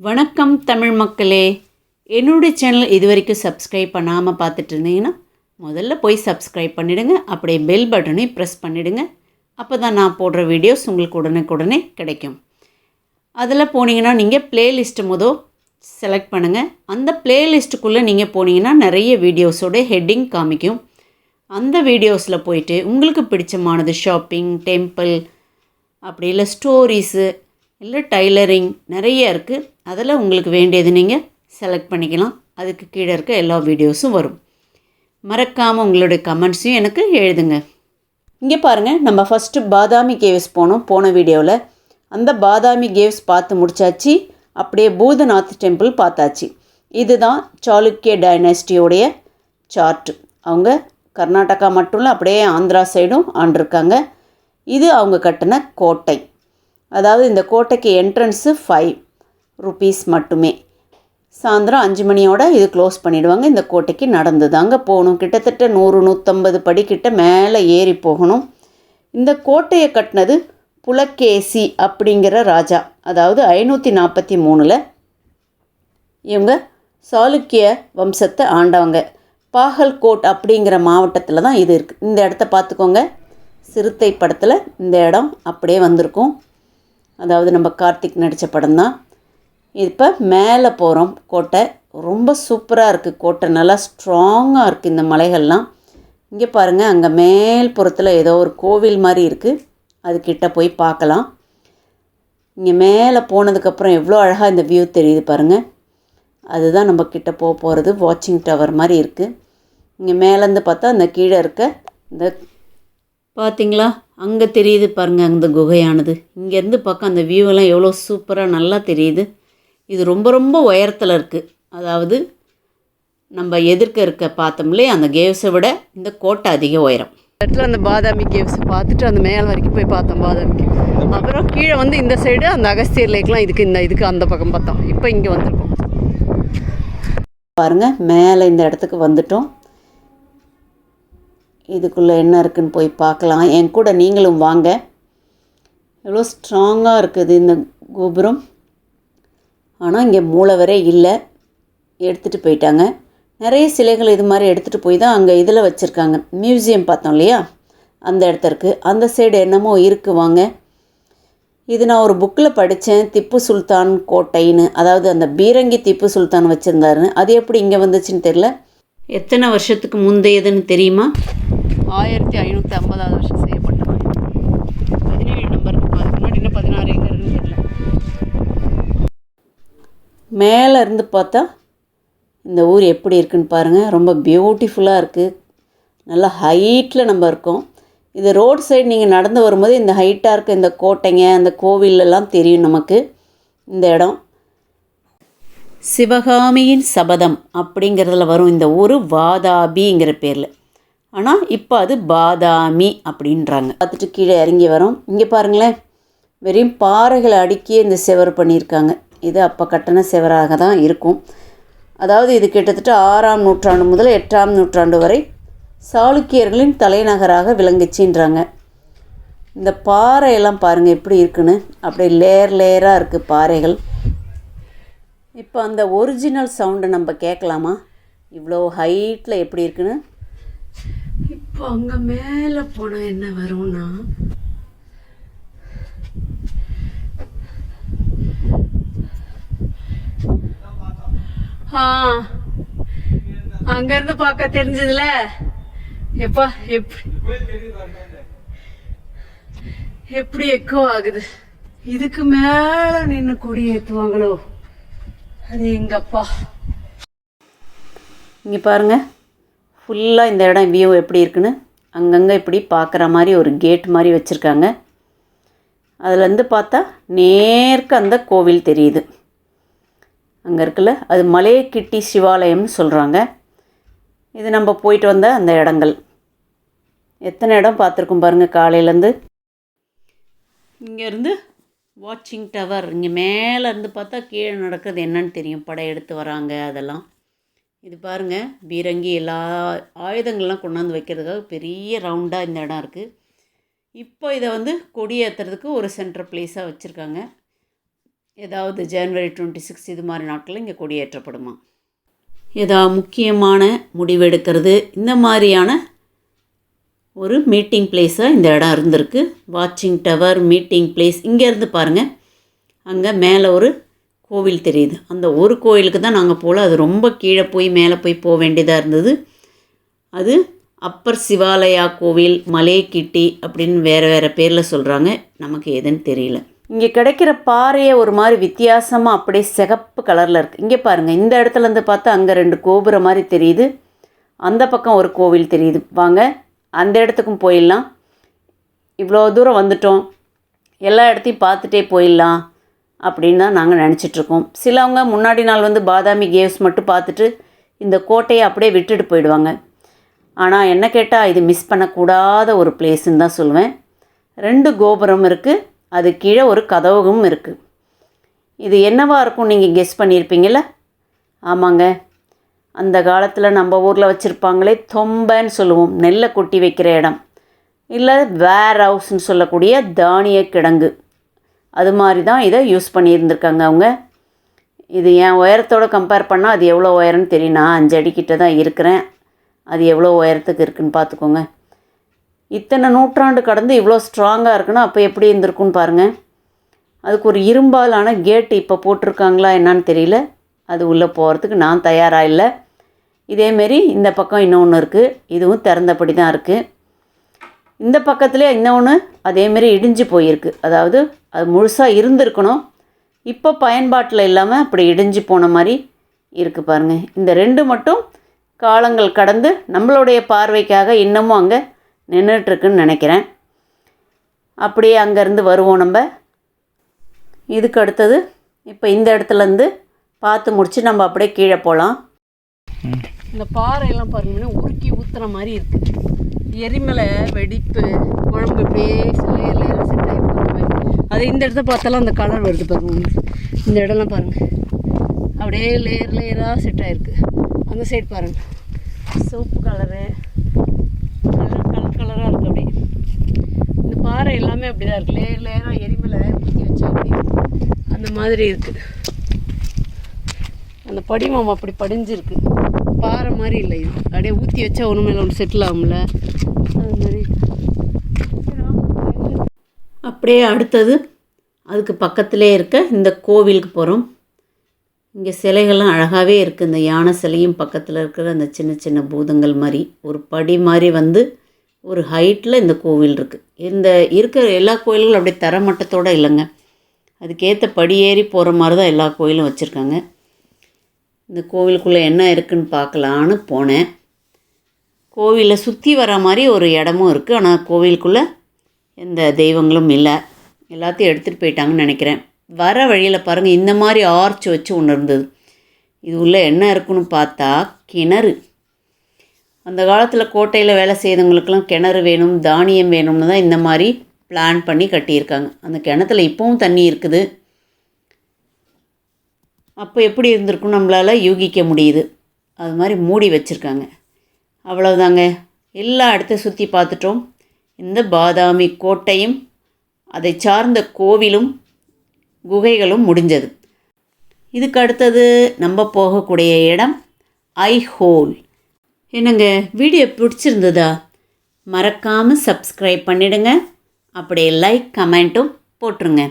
வணக்கம் தமிழ் மக்களே. என்னுடைய சேனல் இது வரைக்கும் சப்ஸ்கிரைப் பண்ணாமல் பார்த்துட்டு இருந்தீங்கன்னா முதல்ல போய் சப்ஸ்கிரைப் பண்ணிவிடுங்க அப்படியே பெல் பட்டனையும் ப்ரெஸ் பண்ணிவிடுங்க அப்போ தான் நான் போடுற வீடியோஸ் உங்களுக்கு உடனுக்குடனே கிடைக்கும். அதில் போனீங்கன்னா நீங்கள் பிளேலிஸ்ட்டு மொதல் செலக்ட் பண்ணுங்கள் அந்த பிளேலிஸ்ட்டுக்குள்ளே நீங்கள் போனீங்கன்னா நிறைய வீடியோஸோட ஹெட்டிங் காமிக்கும். அந்த வீடியோஸில் போயிட்டு உங்களுக்கு பிடிச்சமானது ஷாப்பிங் டெம்பிள் அப்படி இல்லை ஸ்டோரிஸு இல்லை டைலரிங் நிறைய இருக்குது அதில் உங்களுக்கு வேண்டியது நீங்கள் செலக்ட் பண்ணிக்கலாம். அதுக்கு கீழே இருக்க எல்லா வீடியோஸும் வரும். மறக்காமல் உங்களுடைய கமெண்ட்ஸையும் எனக்கு எழுதுங்க. இங்கே பாருங்கள் நம்ம ஃபஸ்ட்டு பாதாமி கேவ்ஸ் போனோம். போன வீடியோவில் அந்த பாதாமி கேவ்ஸ் பார்த்து முடிச்சாச்சு. அப்படியே பூதநாத் டெம்பிள் பார்த்தாச்சு. இதுதான் சாளுக்கிய டைனஸ்டியோடைய சார்ட்டு அவங்க கர்நாடகா மட்டும் இல்லை அப்படியே ஆந்திரா சைடும் ஆண்டிருக்காங்க. இது அவங்க கட்டின கோட்டை. அதாவது இந்த கோட்டைக்கு என்ட்ரன்ஸு ஃபைவ் ருபீஸ் மட்டுமே. சாயந்தரம் அஞ்சு மணியோட இது க்ளோஸ் பண்ணிவிடுவாங்க இந்த கோட்டைக்கு நடந்து தாங்க போகணும். கிட்டத்தட்ட நூறு நூற்றம்பது படிக்கிட்ட மேலே ஏறி போகணும். இந்த கோட்டையை கட்டினது புலகேசி அப்படிங்கிற ராஜா. அதாவது ஐநூற்றி நாற்பத்தி மூணில் இவங்க சாளுக்கிய வம்சத்தை ஆண்டவங்க. பாகல்கோட் அப்படிங்கிற மாவட்டத்தில் தான் இது இருக்குது இந்த இடத்த பார்த்துக்கோங்க. சிறுத்தை படத்தில் இந்த இடம் அப்படியே வந்திருக்கும். அதாவது நம்ம கார்த்திக் நடித்த படம் தான் இப்போ மேலே போகிறோம். கோட்டை ரொம்ப சூப்பராக இருக்குது. கோட்டை நல்லா ஸ்ட்ராங்காக இருக்குது இந்த மலைகள்லாம். இங்கே பாருங்கள் அங்கே மேல் புறத்தில் ஏதோ ஒரு கோவில் மாதிரி இருக்குது. அது கிட்ட போய் பார்க்கலாம். இங்கே மேலே போனதுக்கப்புறம் எவ்வளோ அழகாக இந்த வியூ தெரியுது பாருங்கள். அதுதான் நம்ம கிட்ட போக போகிறது. வாட்சிங் டவர் மாதிரி இருக்குது. இங்கே மேலேருந்து பார்த்தா அந்த கீழே இருக்க இந்த பார்த்திங்களா? அங்கே தெரியுது பாருங்கள் அந்த குகையானது. இங்கேருந்து பார்க்க அந்த வியூவெல்லாம் எவ்வளோ சூப்பராக நல்லா தெரியுது. இது ரொம்ப ரொம்ப உயரத்தில் இருக்குது அதாவது நம்ம எதிர்க்க இருக்க பார்த்தோம்லே அந்த கேவ்ஸை விட இந்த கோட்டை அதிக உயரம். இடத்துல அந்த பாதாமி கேவ்ஸ் பார்த்துட்டு அந்த மேல் வரைக்கும் போய் பார்த்தோம் பாதாமி கேவ் அப்புறம் கீழே வந்து இந்த சைடு அந்த அகஸ்தியர் லேக்லாம் இதுக்கு இந்த இதுக்கு அந்த பக்கம் பார்த்தோம். இப்போ இங்கே வந்திருக்கோம். பாருங்கள் மேலே இந்த இடத்துக்கு வந்துட்டோம். இதுக்குள்ளே என்ன இருக்குன்னு போய் பார்க்கலாம். என் கூட நீங்களும் வாங்க. எவ்வளோ ஸ்ட்ராங்காக இருக்குது இந்த கோபுரம். ஆனால் இங்கே மூலவரே இல்லை. எடுத்துகிட்டு போயிட்டாங்க. நிறைய சிலைகள் இது மாதிரி எடுத்துகிட்டு போய் தான் அங்கே இதில் வச்சுருக்காங்க. மியூசியம் பார்த்தோம் இல்லையா? அந்த இடத்த இருக்குது அந்த சைடு என்னமோ இருக்குது வாங்க. இது நான் ஒரு புக்கில் படித்தேன் திப்பு சுல்தான் கோட்டைன்னு. அதாவது அந்த பீரங்கி திப்பு சுல்தான் வச்சுருந்தாருன்னு. அது எப்படி இங்கே வந்துச்சுன்னு தெரில எத்தனை வருஷத்துக்கு முந்தையதுன்னு தெரியுமா? ஆயிரத்தி ஐநூற்றி ஐம்பதாவது வருஷம் செய்யப்பட்டது பதினேழு நம்பர் அதுக்கு முன்னாடி இன்னும் பதினாறு? மேலே இருந்து பார்த்தா இந்த ஊர் எப்படி இருக்குன்னு பாருங்கள் ரொம்ப பியூட்டிஃபுல்லாக இருக்குது நல்லா ஹைட்டில் நம்ம இருக்கோம். இது ரோட் சைடு நீங்கள் நடந்து வரும்போது இந்த ஹைட்டாக இருக்க இந்த கோட்டைங்க அந்த கோவிலெல்லாம் தெரியும் நமக்கு. இந்த இடம். சிவகாமியின் சபதம் அப்படிங்கிறதுல வரும் இந்த ஊர் வாதாபிங்கிற பேரில். ஆனால் இப்போ அது பாதாமி அப்படின்றாங்க. பார்த்துட்டு கீழே இறங்கி வரோம். இங்கே பாருங்களேன் வெறும் பாறைகளை அடுக்கி இந்த செவர் பண்ணியிருக்காங்க. இது அப்போ கட்டண செவராக தான் இருக்கும். அதாவது இது கிட்டத்தட்ட ஆறாம் நூற்றாண்டு முதல் எட்டாம் நூற்றாண்டு வரை சாளுக்கியர்களின் தலைநகராக விளங்குச்சின்றாங்க. இந்த பாறையெல்லாம் பாருங்கள் எப்படி இருக்குன்னு. அப்படியே லேயர் லேயராக இருக்குது பாறைகள். இப்போ அந்த ஒரிஜினல் சவுண்டை நம்ம கேட்கலாமா? இவ்வளோ ஹைட்டில் எப்படி இருக்குன்னு? இப்போ அங்கே மேலே போனால் என்ன வரும்னா ஆ. அங்கேருந்து பார்க்க தெரிஞ்சதுல. எப்பா எப்படி எப்படி எக்கோ ஆகுது? இதுக்கு மேல நின்று கொடி ஏற்றுவாங்களோ அது எங்கப்பா? இங்க பாருங்க. ஃபுல்லாக இந்த இடம் வியூ எப்படி இருக்குன்னு. அங்கங்கே இப்படி பார்க்குற மாதிரி ஒரு கேட் மாதிரி வச்சுருக்காங்க. அதுலேருந்து பார்த்தா நேர்க்க அந்த கோவில் தெரியுது. அங்கே இருக்குல்ல? அது மலையக்கிட்டி சிவாலயம்னு சொல்கிறாங்க இது நம்ம போயிட்டு வந்த அந்த இடங்கள். எத்தனை இடம் பார்த்துருக்கோம் பாருங்கள் காலையிலேருந்து. இங்கேருந்து வாட்சிங் டவர் இங்கே மேலேருந்து பார்த்தா கீழே நடக்கிறது என்னன்னு தெரியும். படை எடுத்து வராங்க அதெல்லாம். இது பாருங்கள் பீரங்கி எல்லா ஆயுதங்கள்லாம் கொண்டாந்து வைக்கிறதுக்காக பெரிய ரவுண்டாக இந்த இடம் இருக்குது இப்போ இதை வந்து கொடி ஏற்றுறதுக்கு ஒரு சென்ட்ரல் பிளேஸாக வச்சுருக்காங்க. ஏதாவது ஜனவரி டுவெண்ட்டி சிக்ஸ் இது மாதிரி நாட்களில் இங்கே கொடியேற்றப்படுமா? ஏதாவது முக்கியமான முடிவெடுக்கிறது? இந்த மாதிரியான ஒரு மீட்டிங் பிளேஸாக இந்த இடம் இருந்திருக்கு. வாட்சிங் டவர் மீட்டிங் பிளேஸ் இங்கேருந்து பாருங்கள் அங்கே மேலே ஒரு கோவில் தெரியுது. அந்த ஒரு கோவிலுக்கு தான் நாங்கள் போகல அது ரொம்ப கீழே போய் மேலே போய் போக வேண்டியதாக இருந்தது. அது அப்பர் சிவாலயா கோவில் மலைக்கிட்டி அப்படின்னு வேறு வேறு பேரில் சொல்கிறாங்க நமக்கு எதுன்னு தெரியல. இங்கே கிடைக்கிற பாறையே ஒரு மாதிரி வித்தியாசமாக அப்படியே சிகப்பு கலரில் இருக்குது இங்கே பாருங்கள் இந்த இடத்துல இருந்து பார்த்தா அங்கே ரெண்டு கோபுரம் மாதிரி தெரியுது. அந்த பக்கம் ஒரு கோவில் தெரியுது. வாங்க அந்த இடத்துக்கும் போயிடலாம். இவ்வளோ தூரம் வந்துட்டோம். எல்லா இடத்தையும் பார்த்துட்டே போயிடலாம் அப்படின்னு தான் நாங்கள் நினச்சிட்ருக்கோம் சிலவங்க முன்னாடி நாள் வந்து பாதாமி கேவ்ஸ் மட்டும் பார்த்துட்டு இந்த கோட்டையை அப்படியே விட்டுட்டு போயிடுவாங்க. ஆனால் என்ன கேட்டால் இது மிஸ் பண்ணக்கூடாத ஒரு பிளேஸுன்னு தான் சொல்லுவேன். ரெண்டு கோபுரம் இருக்குது அது கீழே ஒரு கதவகம் இருக்குது இது என்னவாக இருக்கும் நீங்கள் கெஸ் பண்ணியிருப்பீங்கள ஆமாங்க. அந்த காலத்தில் நம்ம ஊரில் வச்சுருப்பாங்களே தொம்பன்னு சொல்லுவோம். நெல்லை கொட்டி வைக்கிற இடம். இல்லை வேர் ஹவுஸ்னு சொல்லக்கூடிய தானிய கிடங்கு. அது மாதிரி தான் இதை யூஸ் பண்ணியிருந்திருக்காங்க அவங்க. இது என் உயரத்தோட கம்பேர் பண்ணால் அது எவ்வளோ உயரம்னு தெரியும் நான் அஞ்சு அடிக்கிட்ட தான் இருக்கிறேன். அது எவ்வளோ உயரத்துக்கு இருக்குதுன்னு பார்த்துக்கோங்க. இத்தனை நூற்றாண்டு கடந்து இவ்வளோ ஸ்ட்ராங்காக இருக்குன்னா அப்போ எப்படி இருந்திருக்குன்னு பாருங்கள் அதுக்கு ஒரு இரும்பாலான கேட்டு இப்போ போட்டிருக்காங்களா என்னான்னு தெரியல. அது உள்ளே போகிறதுக்கு நான் தயாராக இல்லை. இதேமாரி இந்த பக்கம் இன்னொன்று இருக்குது இதுவும் திறந்தபடி தான் இருக்குது இந்த பக்கத்துலேயே இன்னொன்று அதேமாரி இடிஞ்சு போயிருக்கு. அதாவது அது முழுசாக இருந்திருக்கணும். இப்போ பயன்பாட்டில் இல்லாமல் அப்படி இடிஞ்சு போன மாதிரி இருக்குது பாருங்கள் இந்த ரெண்டு மட்டும் காலங்கள் கடந்து நம்மளுடைய பார்வைக்காக இன்னமும் அங்கே நின்றுட்டுருக்குன்னு நினைக்கிறேன். அப்படியே அங்கேருந்து வருவோம் நம்ம. இதுக்கு அடுத்தது இப்போ இந்த இடத்துலேருந்து பார்த்து முடிச்சு நம்ம அப்படியே கீழே போகலாம். இந்த பாறையெல்லாம் பாருங்கன்னா உருக்கி ஊத்துற மாதிரி இருக்குது எரிமலை வெடிப்பு குழம்பு இப்படியே லேயர் லேயராக செட் மாதிரி அது இந்த இடத்த பார்த்தாலும் அந்த கலர் வருது பாருங்க. இந்த இடம்லாம் பாருங்கள் அப்படியே லேயர் லேயராக செட் ஆகிருக்கு அந்த சைடு பாருங்கள் கலரு கலர் கலர் கலராக இருக்குது அப்படியே இந்த பாறை எல்லாமே அப்படி தான் இருக்குது லேயர் லேயராக எரிமலை ஊற்றி வச்சா அப்படி அந்த மாதிரி இருக்குது அந்த படிமம் அப்படி படிஞ்சிருக்கு. பாறை மாதிரி இல்லை இது. அப்படியே ஊற்றி வச்சா ஒன்று மேலே ஒன்று செட்டில் ஆகும்ல. அது மாதிரி. அப்படியே அடுத்தது அதுக்கு பக்கத்திலே இருக்க இந்த கோவிலுக்கு போகிறோம் இங்கே சிலைகள்லாம் அழகாகவே இருக்குது இந்த யானை சிலையும் பக்கத்தில் இருக்கிற அந்த சின்ன சின்ன பூதங்கள் மாதிரி. ஒரு படி மாதிரி வந்து ஒரு ஹைட்டில் இந்த கோவில் இருக்குது இந்த இருக்கிற எல்லா கோயில்களும் அப்படியே தரமட்டத்தோடு இல்லைங்க. அதுக்கேற்ற படியேறி போகிற மாதிரி தான் எல்லா கோயிலும் வச்சுருக்காங்க. இந்த கோவிலுக்குள்ளே என்ன இருக்குன்னு பார்க்கலான்னு போனேன். கோவிலை சுற்றி வர மாதிரி ஒரு இடமும் இருக்குது ஆனால் கோவிலுக்குள்ளே எந்த தெய்வங்களும் இல்லை. எல்லாத்தையும் எடுத்துகிட்டு போயிட்டாங்கன்னு நினைக்கிறேன். வர வழியில் பாருங்கள் இந்த மாதிரி ஆர்ச் வச்சு ஒன்று இருந்தது. இது உள்ளே என்ன இருக்குன்னு பார்த்தா கிணறு. அந்த காலத்தில் கோட்டையில் வேலை செய்தவங்களுக்கெல்லாம் கிணறு வேணும் தானியம் வேணும்னு தான் இந்த மாதிரி பிளான் பண்ணி கட்டியிருக்காங்க. அந்த கிணத்துல இப்போவும் தண்ணி இருக்குது. அப்போ எப்படி இருந்திருக்கும் நம்மளால் யூகிக்க முடியுது. அது மாதிரி மூடி வச்சுருக்காங்க. அவ்வளவுதாங்க. எல்லா இடத்த சுற்றி பார்த்துட்டோம். இந்த பாதாமி கோட்டையும் அதை சார்ந்த கோவிலும் குகைகளும் முடிஞ்சது. இதுக்கு அடுத்தது நம்ம போகக்கூடிய இடம் ஐ ஹோல் என்னங்க வீடியோ பிடிச்சிருந்ததா? மறக்காமல் சப்ஸ்கிரைப் பண்ணிடுங்க. அப்படியே லைக் கமெண்ட்டும் போட்டுருங்க.